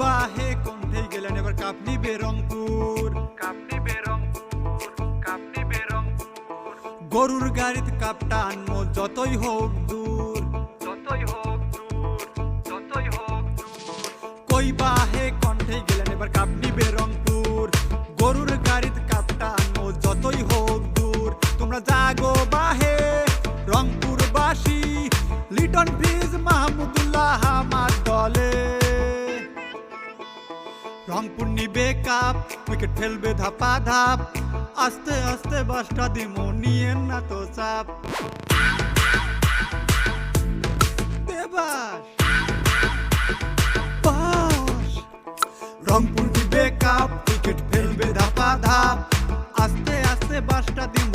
বাহে কণ্ঠে গেলেন এবার কাপ নিবে রংপুর কাপ নিবে রংপুর কাপ নিবে রংপুর গরুর গাড়িতে কাপটা আনমো যতই হোক দূর। যতই হোক দূর যতই হোক কই বাহে কণ্ঠে গেলেন এবার কাপ নিবে রংপুর গরুর গাড়িতে কাপটা আনমো যতই হোক দূর। তোমরা জাগো বাহে রংপুর বাসী লিটন ফিজ মাহমুদুল্লাহ আমার রংপুর নিবে কাপ, উইকেট ফেলবে ধাপা ধাপ আস্তে আস্তে বাসটা দিমো, নিয়ে না তো চাপ। রংপুর দিবে কাপ, উইকেট ফেলবে ধাপা ধাপ আস্তে আস্তে বাসটা দিমো।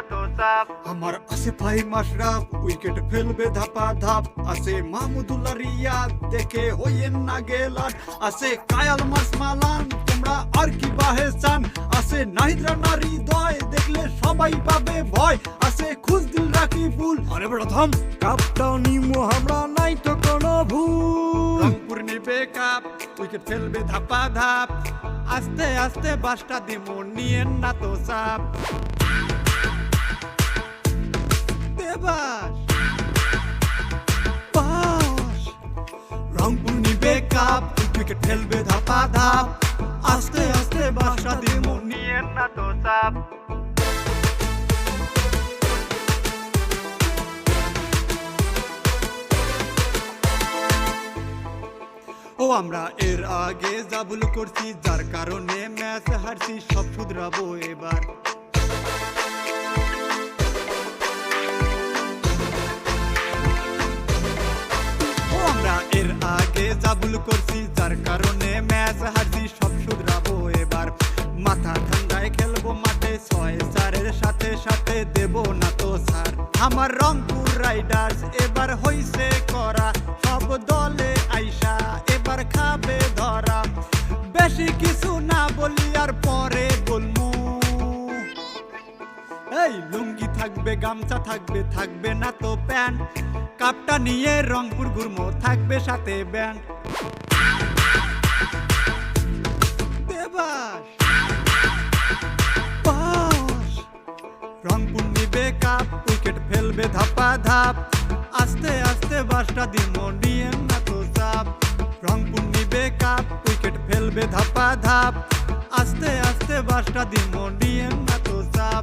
চাপ আমার আছে ভাই মাসরাফ উইকেট ফেলবে ধাপা ধাপ আছে মাহমুদুল্লাহ রিয়াদ দেখে হইয়েন না গেলান আছে কায়াল মাস মালান তোমরা আর কি বাহে চান। আছে নাহিদরা নারী দয় দেখলে সবাই পাবে ভয়। আছে খুশদিল রাখি ফুল আরে বড় থাম নিমো আমরা নাই তো কোনো ভুল। রংপুর নেবে কাপ উইকেট ফেলবে ধাপা ধাপ আস্তে আস্তে বাসটা দিমো নিয়েন না তো চাপ বাস। রংপুর নিবে কাপ উইকেট ফেলবে ধাপা ধাপ আস্তে আস্তে বাসটা দিমো নিয়ে না তো চাপ। ও, আমরা এর আগে যা ভুল করছি, যার কারণে ম্যাচ হারছি, সব শুধরাবো এবার। করছি, যার কারণে ম্যাচ হারছি, সব শুধরাবো এবার। মাথা ঠান্ডায় খেলব মাঠে, ছয় চারের সাথে সাথে দেব না তো স্যার আমার রংপুর রাইডার্স, এবার হইছে করা, সব দলে আইসা, এবার খাবে ধরা। বেশি কিছু না বলি আর পরে বলমু এই, লুঙ্গি থাকবে, গামছা থাকবে থাকবে না তো প্যান্ট। কাপটা নিয়ে রংপুর গুরমো থাকবে সাথে ব্যান্ড। রংপুর নিবে কাপ, উইকেট ফেলবে ধাপা ধাপ আস্তে আস্তে বাসটা দিমো নিয়ে না তো চাপ। রংপুর নিবে কাপ, উইকেট ফেলবে ধাপা ধাপ আস্তে আস্তে বাসটা দিমো নিয়ে না তো চাপ।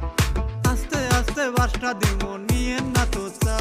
আস্তে আস্তে বাসটা দিমো নিয়ে না তো চাপ।